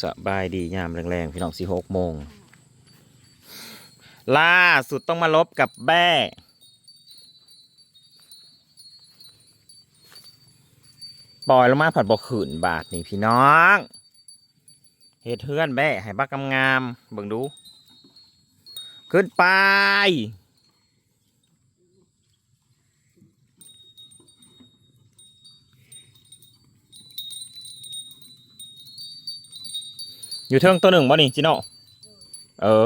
สบายดียามแรงๆ พี่น้องสี่หกโมง ล่าสุดต้องมาลบกับแบ้ปล่อยลงมาผัดบอกขืนบาทนี่พี่น้องเฮ็ดเฮือนแบ้ให้บักงามๆเบิ่งดู ขึ้นไป อยู่เทิงตัวหนึ่งบ่นี่จิโน่เออ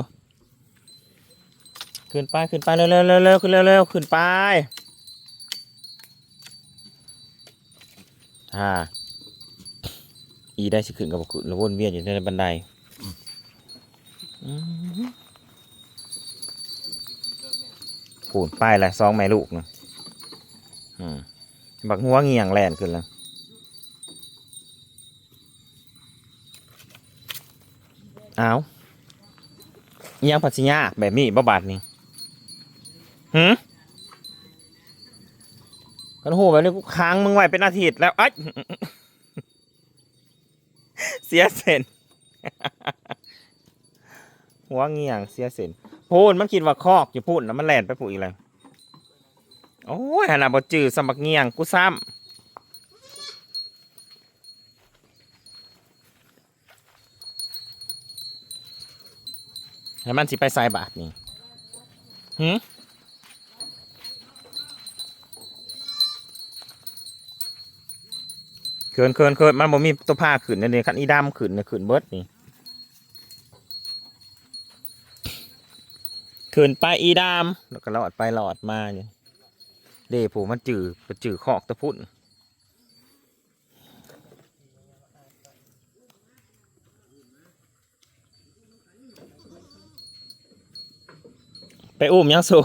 ขึ้นไปขึ้นไปเร็วเร็วเร็วขึ้นเร็วเร็วขึ้นไปฮ่าอีได้สิขึ้นกับขึ้นแล้ววนเวียนอยู่ในบันไดผูนไปแหละสองแม่ลูกนะบักหัวเงียงแลนขึ้นแล้ว อาอิหยังปัญญาแบบนี้บ่บาดนี่หืมกันโหแบบนี้กูค้างมึงไว้เป็นอาทิตย์แล้วไอ้ยเสียเส้นหัวเงียงเสียเส้นพูนมันคิดว่าคอกอยู่พูดแล้วมันแล่นไปพูดอีกเลยโอ้ยหนาบ่จือสมักเงียงกูซ้ำ ให้วมันสิไปใส่บาทนี่หืมเขินเขินเขินมันบ่มีตัวผ้าขืนนั่นเองคันอีดำขืนนะขืนเบิดนี่ขืนไปอีดำแล้วก็หลอดไปหลอดมาเนี่ยเดผูมันจืดไปจืดขอกตะพุ่น ไปอุ้มยังสู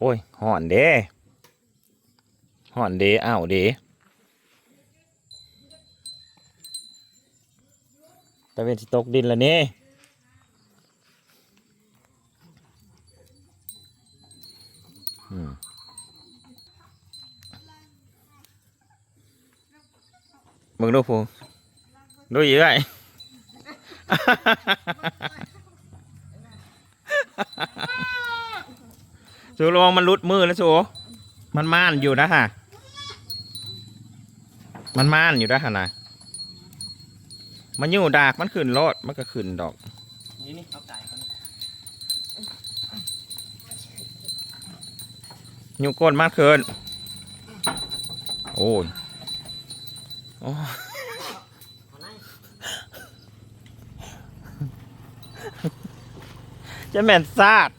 โอ้ยห่อนเด้ห่อนเด้อ้าวเด้ตะเวนสิตกดินแล้วนี่ มึงดูพูดูอีกไงสูระวังมันรุดมือนะสูมันม่านอยู่นะฮะ มันม่านอยู่นะฮะนะมันอยู่ดากมันขึ้นรถมันก็ขึ้นดอกนี่นี่เขาจ่ายเขานี่อยู่ก้นมากเกิน โอ้ย อ้ยเขาไล่จะแม่นซาด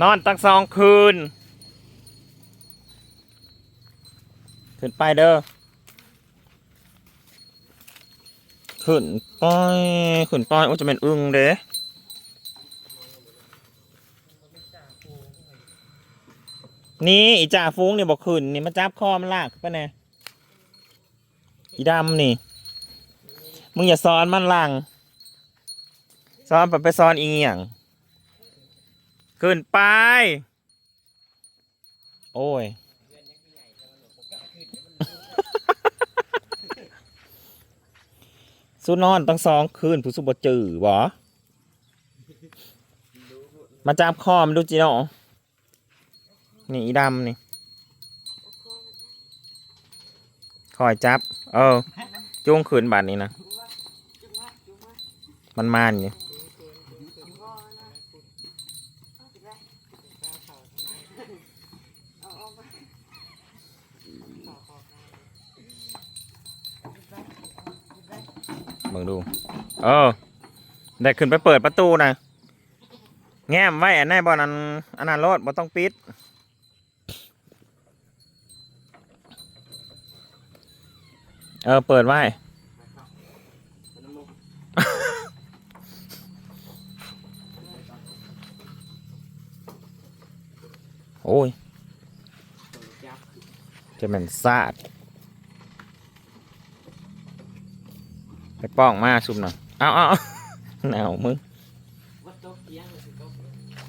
นอนตั้งสองคืน ขึ้นไปเด้อ ขึ้นไป ขึ้นไป โอ้จะเป็นอึ้งเด้ นี่อีจ่าฟุ้งเนี่ยบอกขึ้นนี่มาจับคอมันลากขึ้นไปแน่อีดำนี่ มึงอย่าซ้อนมันลังซ้อนไปไปซ้อนอีเงี่ยงขึ้นไป โอ้ยสู้นอนตั้งสองคืนผู้สุบจือบ่มาจับคอมนดูจีเนาะ นี่ดำนี่คอยจับ เออจุ้งขืนบาดนี้นะ มันมานอยู่เบิ่งดู เออ ได้ขึ้นไปเปิดประตูนะ แง้มไว้อันไหนบอนันอันนั้นรถบ่ต้องปิด เออ เปิดไว้ โอ้ยจับจะเป็นซาดไปป้องมาซุ่มหน่อยเอาเอาเอาหนาวมึงวัดตกใจเที่ยงเลยสิตก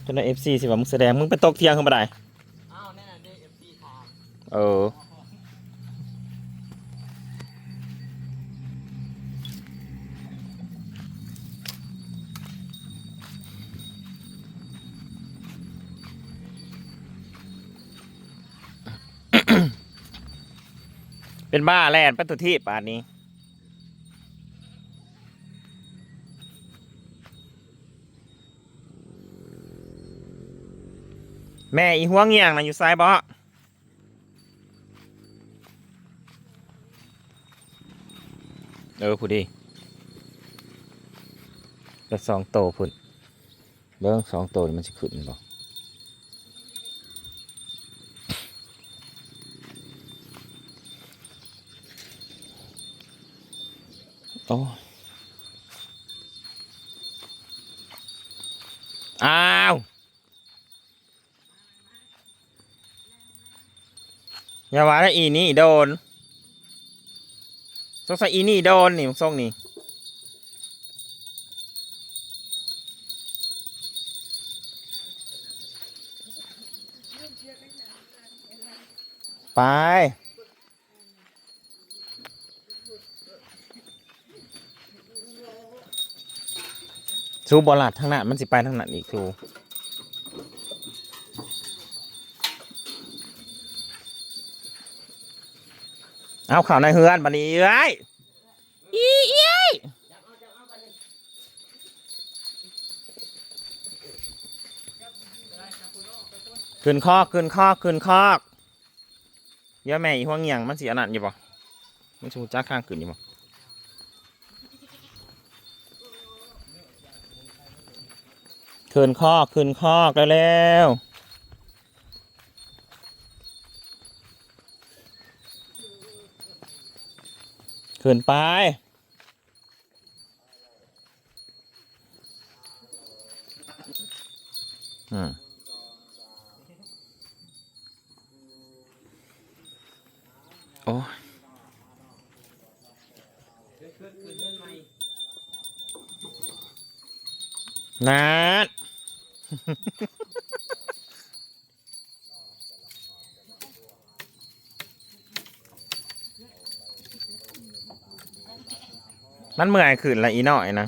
จนเอฟซีสิว่ามึงแสดงมึงไปตกเที่ยงขึ้นมาได้อ้าวแน่นอนได้เอฟซีถามเอ เป็นบ้าแลนปัตุที่ป่านนี้ แม่อีหัวเงียงนะอยู่ซ้ายบ่เออพูดดีแล้วสองโตพุ่นเบิ้งสองโตมันจะขึ้นบ่ โอ้ยอ้าวอย่าว่าแต่อีนี่โดนสงสัยอีนี่โดนนี่ทรงนี่ไป สูบอลัดทางนั้นมันสิไปทางนั้นอีกสูเอาข่าวในเฮือนบันนี้เอ้ยอีเอ้ยขึ้นคอกขึ้นคอกขึ้นคอกเดี๋ยอะแม่อีหัวเงียงมันสิอันนั้นอยู่บ่มันชูจ้าข้างขึ้นอยู่บ่ ขึ้นคอกขึ้นคอกแล้วแล้วขึ้นไป อืมโอ้นัด มันเมื่อยขึ้นละอีหน่อยนะ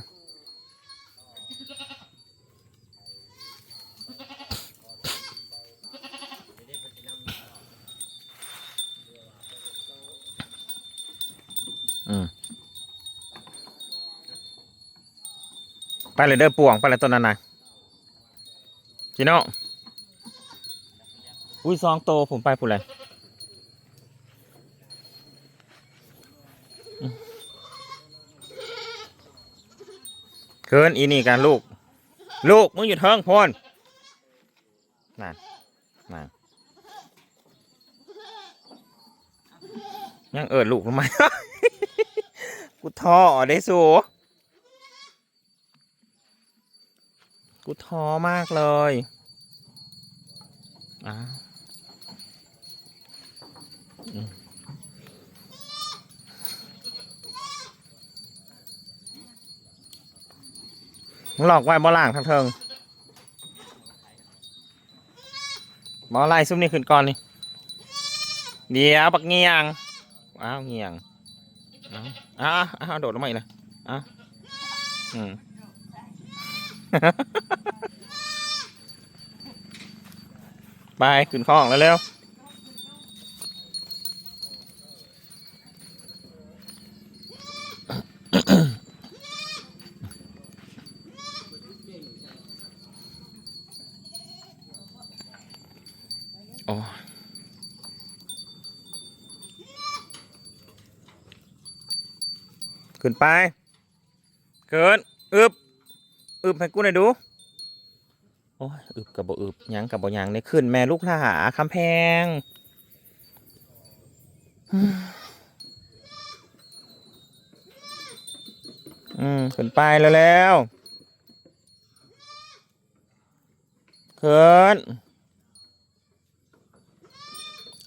อืมไปเลยเด้อป่วง ไปเลยต้นนั้นนะ จีโน่อุ้ยซองโตผมไปผู้เลยเคินอีนี่กันลูก ลูกมึงอยู่เทิงพนนั่นนั่นยังเอิดลูกทำไม กูท้อได้สู กูท้อมากเลยอ้าวอืมมึงหลอกไว้บ่ล่างทางเทิงบ่ไล่ซุ่มนี่ขึ้นก่อนนี่เดี๋ยวบักเงียงอ้าวเงียงอ้าวอ้าวอ้าวโดดลงมาอีกเลยอ้าวอืม ไปขึ้นข้องแล้วเร็วโอ้ยขึ้นไปเกินอึบ อึบให้กูหน่อยดู โอ้ยอึบกับบ่อึบยังกับบ่ยังเนี่ยขึ้นแม่ลูกหาคำแพงอืมขึ้นไปแล้วแล้วขึ้น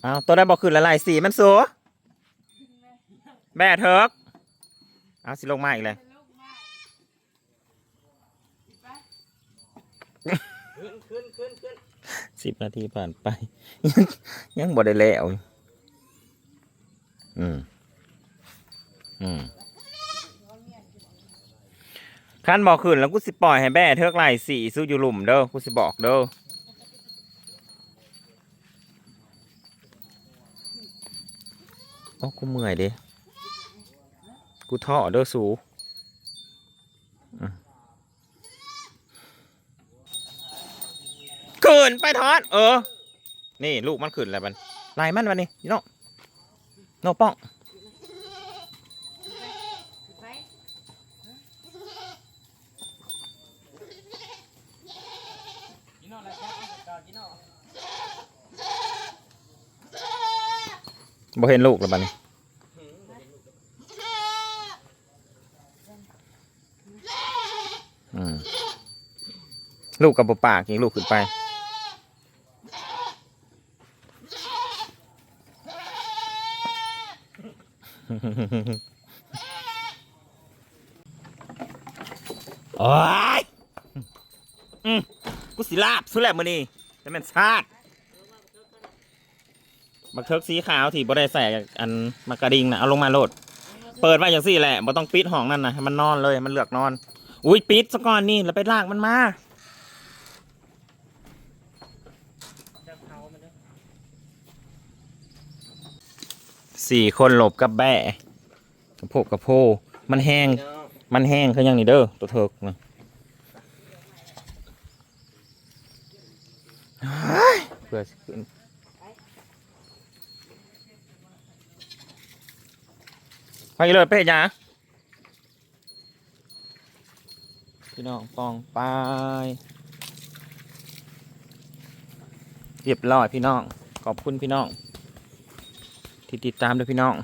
เอาตัวได้บอกขึ้นละลายสีมันสัวแม่เถิกเอาสิลงมาอีกเลย ขึ้นขึ้นขึ้นขึ้น สิบนาทีผ่านไป ยังบ่ได้แล้วอืมอืมขั้นบอกขึ้นแล้วกูสิปล่อยให้แบ่เทิกไหลสี่สู้อยู่หลุมเด้อกูสิบอกเด้อโอ้กูเมื่อยเด้กูท่อเด้อสูอืม ขึ้นไปทอด เออ นี่ลูกมันขึ้นแล้วมันลายมันวันนี้เนาะโนป้องนนอนแล้วครับกินก่อนกินนอนบ่เห็นลูกแล้วบัดนี้อืมลูกกับบ่ปากยิงลูกขึ้นไป โอ้ยอืมกูสิลาบสุดแล้วมื้อนี้แต่แมันชาดบักเทิกสีขาวที่บ่ได้ใส่อันมากระดิ่งนะเอาลงมาโหลด เปิดไว้อย่างสี่แหละบ่ต้องปิดห้องนั่นนะให้มันนอนเลยมันเลือกนอน อุ้ยปิดซะก่อนนี่แล้วไปลากมันมา จะเผามันเด้อ สี่คนหลบกับแบะกระโพกกระโพมันแห้ง มันแห้งคือย่างนี้เด้อตัวเทิกนะเพื่อขึ้นไปเลยไปเฮ็ดหยังพี่น้องปองไปเรียบร้อยพี่น้อง ขอบคุณพี่น้อง ที่ติดตามด้วยพี่น้อง